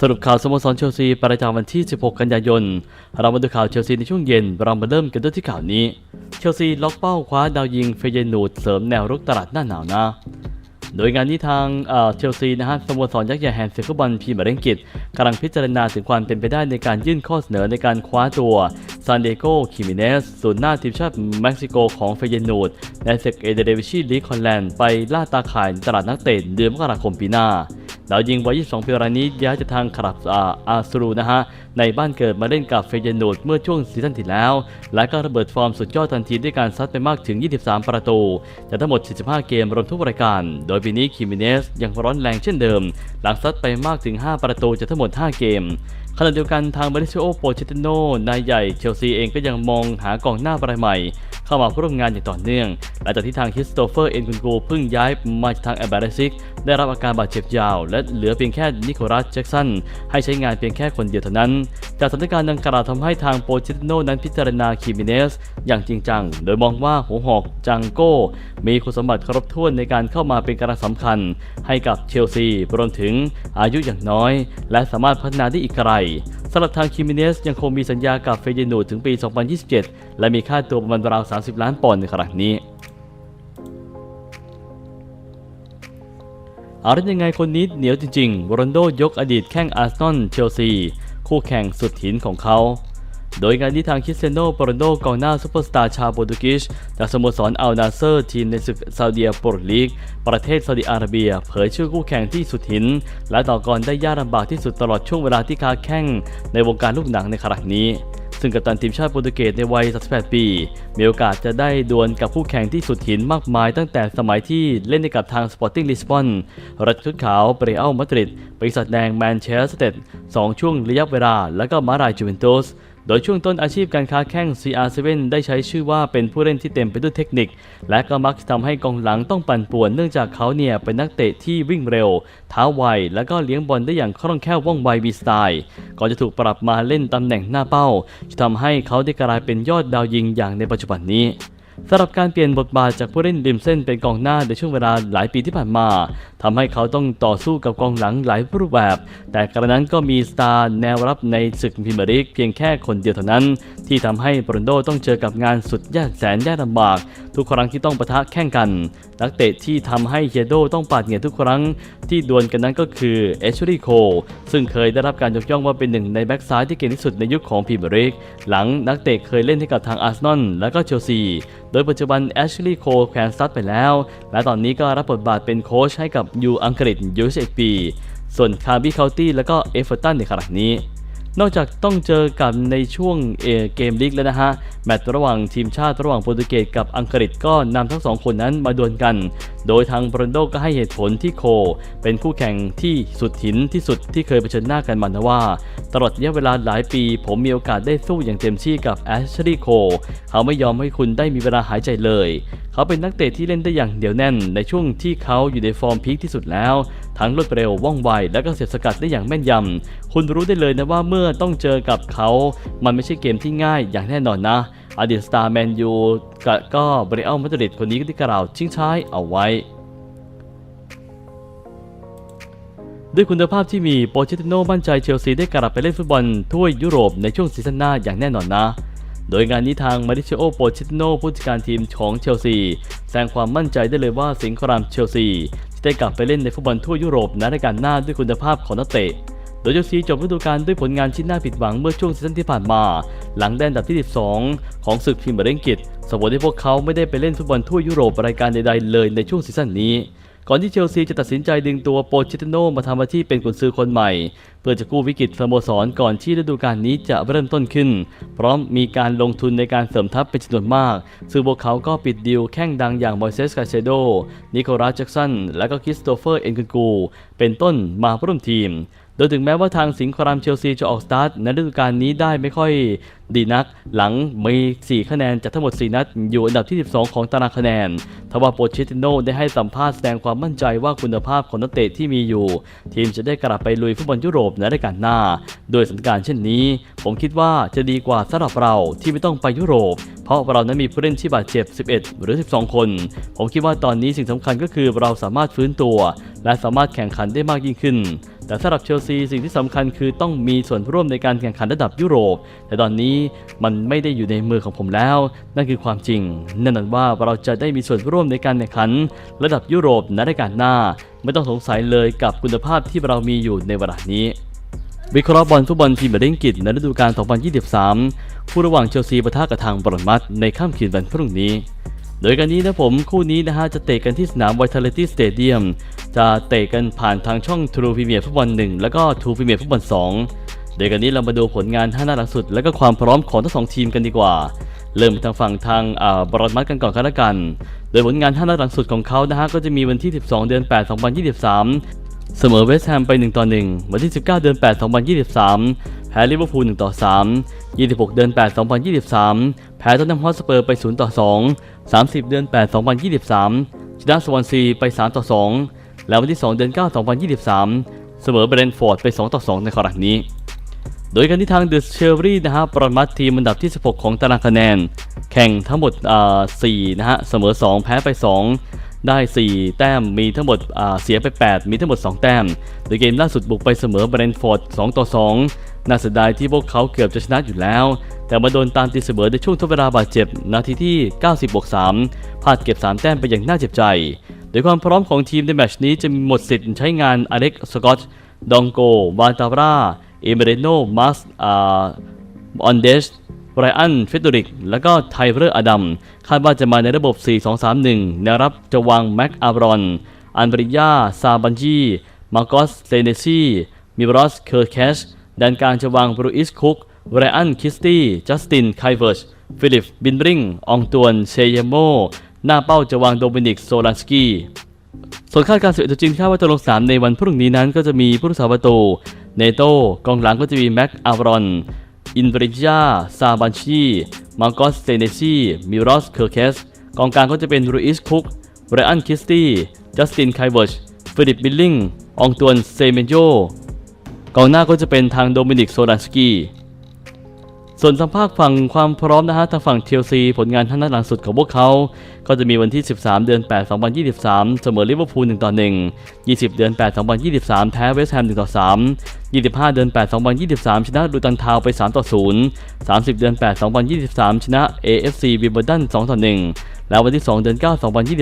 สรุปข่าวสโมสรเชลซีประจำวันที่ 16 กันยายน เรามาดูข่าวเชลซีในช่วงเย็น เรามาเริ่มกันด้วยที่ข่าวนี้ เชลซีล็อกเป้าคว้าดาวยิงเฟเยนูดเสริมแนวรุกตลาดหน้าหนาวนะ โดยงานนี้ทางเชลซีนะฮะสโมสรยักษ์ใหญ่แห่งศึกฟุตบอลพีมียร์ลีกอังกฤษกำลังพิจารณาถึงความเป็นไปได้ในการยื่นข้อเสนอในการคว้าตัวซานเดโกคิมิเนสศูนย์หน้าทีมชาติเม็กซิโกของเฟเยนูดในศึกเอเดเดวิชีลีคอนแลนด์ไปล่าตาข่ายตลาดนักเตะเดือนมกราคมปีหน้า ดาวยิงวัย 22 ปีรายนี้ย้ายจากทางคารับอาอาซูรูนะฮะ ในบ้านเกิดมาเล่นกับเฟเยนูดเมื่อช่วงซีซั่นที่แล้ว และก็ระเบิดฟอร์มสุดยอดทันทีด้วยการซัดไปมากถึง 23 ประตู จากทั้งหมด 45 เกมรวมทุกรายการ โดยปีนี้คิมิเนสยังร้อนแรงเช่นเดิม หลังซัดไปมากถึง 5 ประตูจากทั้งหมด 5 เกม ขณะเดียวกันทางมาริซิโอโปเชติโนนายใหญ่เชลซีเองก็ยังมองหากองหน้ารายใหม่ เข้ามาร่วมงานอย่างต่อเนื่อง หลังจากที่ทางคริสโตเฟอร์เอ็นกุนโกเพิ่งย้ายมาจากทางแอมบาเรซิกได้รับอาการบาดเจ็บยาว และเหลือเพียงแค่นิโคลัสแจ็กสันให้ใช้งานเพียงแค่คนเดียวเท่านั้น จากสถานการณ์ดังกล่าวทำให้ทางโปเชติโนนั้นพิจารณาคิมิเนส อย่างจริงจัง โดยมองว่าหัวหอกจังโก้ มีคุณสมบัติครบถ้วนในการเข้ามาเป็นกำลังสำคัญ ให้กับเชลซีรวมถึงอายุอย่างน้อย และสามารถพัฒนาได้อีกไกลสำหรับทางคิมิเนสยังคงมีสัญญากับเฟเยนูดถึงปี 2027 และมีค่าตัวประมาณราว 30 ล้านปอนด์ในขณะนี้เอาละยังไงคนนี้เหนียวจริงๆโรนโดยกอดีตแข้งอาร์เซนอลเชลซี คู่แข่งสุดหินของเขา โดยการที่ทางคิสเซโนโปรนโดกองหน้าซูเปอร์สตาร์ชาวโปรตุเกสจากสโมสรอัลนาเซอร์ทีมในศึกซาอุดิโปรลีก ประเทศซาอุดิอาระเบีย เผยชื่อคู่แข่งที่สุดหิน และต่อกรได้ยากลำบากที่สุดตลอดช่วงเวลาที่ค้าแข่งในวงการลูกหนังในขณะนี้ ซึ่งกัปตันทีมชาติโปรตุเกสในวัย 38 ปี มีโอกาสจะได้ดวลกับคู่แข่งที่สุดหินมากมายตั้งแต่สมัยที่เล่นในกับทางสปอร์ติ้งลิสบอนรัชชุดขาวเปรอัลมาดริดปีศาจแดงแมนเชสเตอร์สองช่วงระยะเวลา แล้วก็มารายจูเวนตุส โดยช่วงต้นอาชีพการค้าแข่ง CR7 ได้ใช้ชื่อว่าเป็นผู้เล่นที่เต็มไปด้วยเทคนิค และก็มักจะทำให้กองหลังต้องปั่นป่วนเนื่องจากเขาเนี่ยเป็นนักเตะที่วิ่งเร็ว เท้าไว และก็เลี้ยงบอลได้อย่างคล่องแคล่วว่องไวมีสไตล์ ก่อนจะถูกปรับมาเล่นตำแหน่งหน้าเป้าจะทำให้เขาได้กลายเป็นยอดดาวยิงอย่างในปัจจุบันนี้สำหรับการเปลี่ยนบทบาทจากผู้เล่นริมเส้นเป็นกองหน้าในช่วงเวลาหลายปีที่ผ่านมาทำให้เขาต้องต่อสู้กับกองหลังหลายรูปแบบ แต่กระนั้นก็มีสตาร์แนวรับในศึกพรีเมียร์ลีกเพียงแค่คนเดียวเท่านั้น ที่ทำให้โรนโดต้องเจอกับงานสุดยากแสนยากลำบาก ทุกครั้งที่ต้องปะทะแข่งกันนักเตะที่ทำให้เฮโดต้องปาดเหงื่อทุกครั้ง ที่ดวลกันนั้นก็คือเอชลีโคซึ่งเคยได้รับการยกย่องว่าเป็นหนึ่งในแบ็กซ้ายที่เก่งที่สุดในยุคของพรีเมียร์ลีกหลังนักเตะเคยเล่นให้กับทางอาร์เซนอลและก็เชลซีโดยปัจจุบันแอชลีย์โคแขวนสตัดไปแล้ว และตอนนี้ก็รับบทบาทเป็นโค้ชให้กับยูอังกฤษยูสิปีส่วนคาร์บี้เคานตี้และก็เอฟเวอร์ตันในขณะนี้ นอกจากต้องเจอกับในช่วงเอเกมลีกแล้วนะฮะ แมตช์ระหว่างทีมชาติระหว่างโปรตุเกสกับอังกฤษก็นำทั้งสองคนนั้นมาดวลกัน โดยทางบรอนโดก็ให้เหตุผลที่โค เป็นคู่แข่งที่สุดหินที่สุดที่เคยเผชิญหน้ากันมานะว่า ตลอดระยะเวลาหลายปี ผมมีโอกาสได้สู้อย่างเต็มที่กับแอชลีย์โค เขาไม่ยอมให้คุณได้มีเวลาหายใจเลย เขาเป็นนักเตะที่เล่นได้อย่างเดี่ยวแน่น ในช่วงที่เขาอยู่ในฟอร์มพีคที่สุดแล้ว ทั้งรวดเร็วว่องไวและก็เสียบสกัดได้อย่างแม่นยำคุณรู้ได้เลยนะว่าเมื่อต้องเจอกับเขา มันไม่ใช่เกมที่ง่ายอย่างแน่นอนนะ อดีตสตาร์แมนยูก็บริอัลมาดริดคนนี้ก็ที่กล่าวชิงช้ายเอาไว้ ด้วยคุณภาพที่มีโปเชติโนมั่นใจเชลซีได้กลับไปเล่นฟุตบอลถ้วยยุโรปในช่วงซีซั่นหน้าอย่างแน่นอนนะ โดยงานนี้ทางมาริเชโอโปเชติโนผู้จัดการทีมของเชลซีแสดงความมั่นใจได้เลยว่าสิงครามเชลซีจะได้กลับไปเล่นในฟุตบอลทั่วยุโรปในรายการหน้าด้วยคุณภาพของนักเตะ ดยเชลซีจบฤดูกาลด้วยผลงานที่น่าผิดหวังเมื่อช่วงซีซั่นที่ผ่านมา หลังได้อันดับที่ 12 ของศึกพรีเมียร์ลีกอังกฤษสมบูรณ์ที่พวกเขาไม่ได้ไปเล่นฟุตบอลทั่วยุโรปรายการใดๆเลยในช่วงซีซั่นนี้ ก่อนที่เชลซีจะตัดสินใจดึงตัวโปเชติโนมาทำหน้าที่เป็นกุนซือคนใหม่ เพื่อจะกู้วิกฤตสโมสรก่อนที่ฤดูกาลนี้จะเริ่มต้นขึ้น พร้อมมีการลงทุนในการเสริมทัพเป็นจำนวนมาก ซึ่งพวกเขาก็ปิดดีลแข้งดังอย่างบอยเซสกาเซโดนิโคลัสแจ็กสันและก็คริสโตเฟอร์เอ็นกุนกู เป็นต้นมาร่วมทีม โดยถึงแม้ว่าทางสิงห์ครามเชลซีจะออกสตาร์ทในฤดูกาลนี้ได้ไม่ค่อยดีนัก หลังมี 4 คะแนนจากทั้งหมด 4 นัด อยู่อันดับที่ 12 ของตารางคะแนน ทว่าโปเชติโนได้ให้สัมภาษณ์แสดงความมั่นใจว่าคุณภาพของนักเตะที่มีอยู่ ทีมจะได้กลับไปลุยฟุตบอลยุโรปในรายการหน้า โดยสถานการณ์เช่นนี้ ผมคิดว่าจะดีกว่าสำหรับเราที่ไม่ต้องไปยุโรป เพราะเรานั้นมีผู้เล่นที่บาดเจ็บ 11 หรือ 12 คน ผมคิดว่าตอนนี้สิ่งสำคัญก็คือเราสามารถฟื้นตัว และสามารถแข่งขันได้มากยิ่งขึ้น แต่สำหรับเชลซีสิ่งที่สำคัญคือต้องมีส่วนร่วมในการแข่งขันระดับยุโรป แต่ตอนนี้มันไม่ได้อยู่ในมือของผมแล้ว นั่นคือความจริงนั่นหมายว่าเราจะได้มีส่วนร่วมในการแข่งขัน ระดับยุโรปในรายการหน้า ไม่ต้องสงสัยเลยกับคุณภาพที่เรามีอยู่ในเวลานี้วิเคราะห์บอลฟุตบอลพรีมียร์ลีกอังกฤษในฤดูกาล 2023 คู่ระหว่างเชลซีปะทะกับทางบรอนมัดในค่ำคืนวันพรุ่งนี้ โดยการนี้นะผมคู่นี้นะฮะจะเตะกันที่สนาม Vitality Stadium จะเตะกันผ่านทางช่อง True Premier ฟุตบอล1แล้วก็ True Premier ฟุตบอล2โดยกันนี้เรามาดูผลงานท่านัดหลังสุด และก็ความพร้อมของทั้งสองทีมกันดีกว่า เริ่มทางฝั่งทางอ่าบรอนมัดกันก่อนกันละกัน โดยผลงานท่านัดหลังสุดของเขานะฮะก็จะมีวันที่ 12 เดือน 8 2023 เสมอเวสต์แฮมไป 1 ต่อ 1 วันที่ 19 เดือน 8 2023 แพ้ลิเวอร์พูล 1 ต่อ 3 26 เดือน 8 2023 แพ้ท็อตแนมฮอตสเปอร์ไป 0 ต่อ 2 30 เดือน 8 2023 ชนะสวอนซีไป 3 ต่อ 2 แล้ววันที่ 2 เดือน 9 2023 เสมอเบรนฟอร์ดไป 2 ต่อ 2 ในครั้งนี้ โดยกันที่ทางเดอะเชอรี่นะฮะปรมัดทีมอันดับที่ 16 ของตารางคะแนน แข่งทั้งหมดอ่า4นะฮะ เสมอ 2 แพ้ไป 2 ได้ 4 แต้มมีทั้งหมดเสียไป 8 มีทั้งหมด 2 แต้ม โดยเกมล่าสุดบุกไปเสมอเบรนฟอร์ด2ต่อ 2 น่าเสียดายที่พวกเขาเกือบจะชนะอยู่แล้ว แต่มาโดนตามตีเสมอในช่วงทดเวลาบาดเจ็บ นาทีที่ 90บวก3พลาดเก็บ 3 แต้มไปอย่างน่าเจ็บใจ โดยความพร้อมของทีมในแมชนี้จะมีหมดสิทธิ์ใช้งานอเล็กสกอตดองโกวานตาราเอเมเรโนมัสอ่าออนเดช ไรอันเฟดริก แล้วก็ไทเรอร์อดัม คาดว่าจะมาในระบบ 4-2-3-1 แนวรับจะวางแม็กอาบรอน อันบริยา ซาบันจีมาร์กอสเซเนซีมิบรอส เคอร์แคชแดนกลางจะวางบรูอิสคุกไรอัน คิสตี้ จัสติน ไคเวิร์ช ฟิลิป บินบริงอองตวน เชยโม หน้าเป้าจะวางโดมินิก โซลันสกี้ส่วนคาดการณ์11ตัวจริงคาดว่าจะลงสนามในวันพรุ่งนี้นั้นก็จะมีผู้รักษาประตู เนโต้กองหลังก็จะมีแม็กอารอน อินเบริจาซาบันชีมาร์กอสเซเนซีมิรอสเคอร์เคสกองกลางก็จะเป็นรูอิสคุกไรอันคิสตี้จัสตินไคเวิร์ชฟิลิปบิลลิงอองตวนเซเมนโยกองหน้าก็จะเป็นทางโดมินิกโซดันสกี้ ส่วนสัมภาษณ์ฝั่งความพร้อมนะฮะทางฝั่งเชลซีผลงานท่านัดหลังสุดของพวกเขา ก็จะมีวันที่ 13 เดือน 8 2023 เสมอลิเวอร์พูล1ต่อ1 20 เดือน 8 2023 แพ้เวสต์แฮม1ต่อ3 25 เดือน 8 2023 ชนะลูตันทาวไป3ต่อ0 30 เดือน 8 2023 ชนะ AFC วิมเบิลดัน2ต่อ1 แล้ววันที่ 2 เดือน 9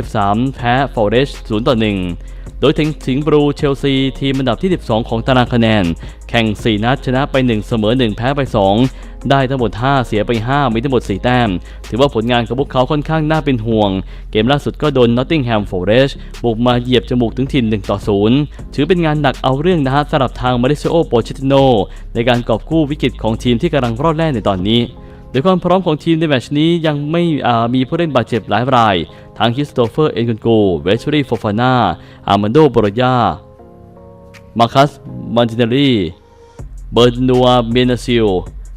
2023 แพ้ฟอร์เรสต์0ต่อ 1 โดยถึงสิงห์บลูเชลซี ทีมอันดับที่ 12 ของตารางคะแนน แข่ง 4 นัดชนะไป 1 เสมอ 1 แพ้ไป 2 ได้ทั้งหมด 5 เสียไป 5 มีทั้งหมด 4 แต้ม ถือว่าผลงานของพวกเขาค่อนข้างน่าเป็นห่วง เกมล่าสุดก็โดนนอตติงแฮมฟอร์เรสต์บุกมาเหยียบจมูกถึงถิ่น1ต่อ0ถือเป็นงานหนักเอาเรื่องนะฮะสำหรับทางมาริเซโอโปเชติโนในการกอบกู้วิกฤตของทีมที่กำลังรอดแล่ในตอนนี้ โดยความพร้อมของทีมในแมชนี้ยังไม่มีผู้เล่นบาดเจ็บหลายราย ทั้งคิสโตเฟอร์เอ็นกุนโกเวชรีโฟฟาน่าอาร์มันโดโบรยามาคัสมันติเนรีเบอร์นัวเมนาซิล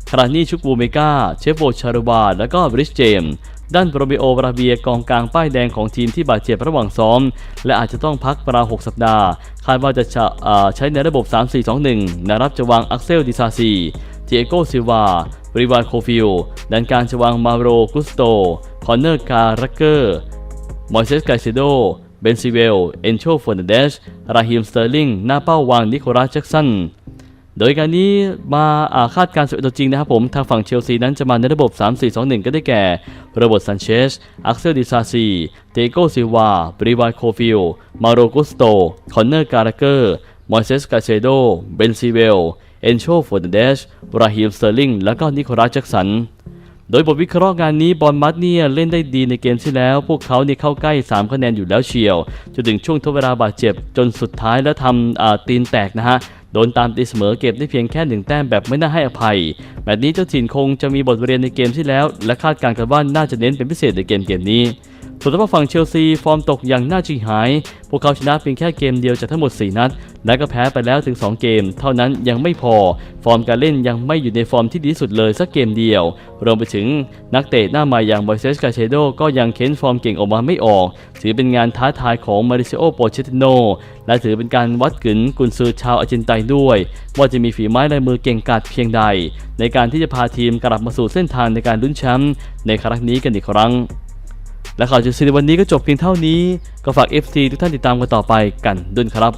คารานีชุกบูเมกาเชฟโบชารุบา และก็บริชเจมส์ด้านโรเบโอบราเบียกองกลางป้ายแดงของทีมที่บาดเจ็บระหว่างซ้อม และอาจจะต้องพักราว6สัปดาห์ คาดว่าจะใช้ในระบบ 3-4-2-1นะรับจะวางอักเซลดิซาซีเจโกซิวา ริวารโคฟิลด้านกางจะวางมาโรกุสโต คอนเนอร์การักเกอร์ มอยเซสไกเซโด เบนซิเวล เอนโชฟอนเดช ราฮิมสเตอร์ลิง หน้าเป้าวางนิโคลัสแจ็กสัน โดยการนี้มาอาคาดการณ์ส11ตัวจริงนะครับผม ทางฝั่งเชลซีนั้นจะมาในระบบ 3-4-2-1 ก็ได้แก่โรเบิร์ตซันเชส อักเซลดิซาซี เตโกซิวา บริวารโคฟิล มาโรกุสโต คอนเนอร์การักเกอร์ มอยเซสไกเซโด เบนซิเวล เอนโชฟอร์นันเดชราฮิมสเตอร์ลิง และก็นิโคลัสแจ็กสัน โดยบทวิเคราะห์งานนี้บอลมัดเนี่ยเล่นได้ดีในเกมที่แล้ว พวกเขาเนี่ยเข้าใกล้ 3 คะแนนอยู่แล้วเชียวจนถึงช่วงทดเวลาบาดเจ็บจนสุดท้ายแล้วทำตีนแตกนะฮะโดนตามตีเสมอเก็บได้เพียงแค่หนึ่งแต้มแบบไม่น่าให้อภัย แบบนี้เจ้าถิ่นคงจะมีบทเรียนในเกมที่แล้ว และคาดการณ์กันว่าน่าจะเน้นเป็นพิเศษในเกมเกมนี้ ส่วนทางฝั่งเชลซีฟอร์มตกอย่างน่าชิงหาย พวกเขาชนะเพียงแค่เกมเดียวจากทั้งหมด 4 นัด และก็แพ้ไปแล้วถึง 2 เกม เท่านั้นยังไม่พอ ฟอร์มการเล่นยังไม่อยู่ในฟอร์มที่ดีสุดเลยสักเกมเดียว รวมไปถึงนักเตะหน้าใหม่อย่างบอยเซสกาเชโดก็ยังเค้นฟอร์มเก่งออกมาไม่ออก ถือเป็นงานท้าทายของมาริเซโอโปเชติโนและถือเป็นการวัดกึนกุนซือชาวอาร์เจนไตน์ด้วย ว่าจะมีฝีไม้ลายมือเก่งกาจเพียงใด ในการที่จะพาทีมกลับมาสู่เส้นทางในการลุ้นแชมป์ในครั้งนี้กันอีกครั้ง และข่าวจุดซีในวันนี้ก็จบเพียงเท่านี้ ก็ฝาก FC ทุกท่านติดตามกันต่อไปกันด้วยครับ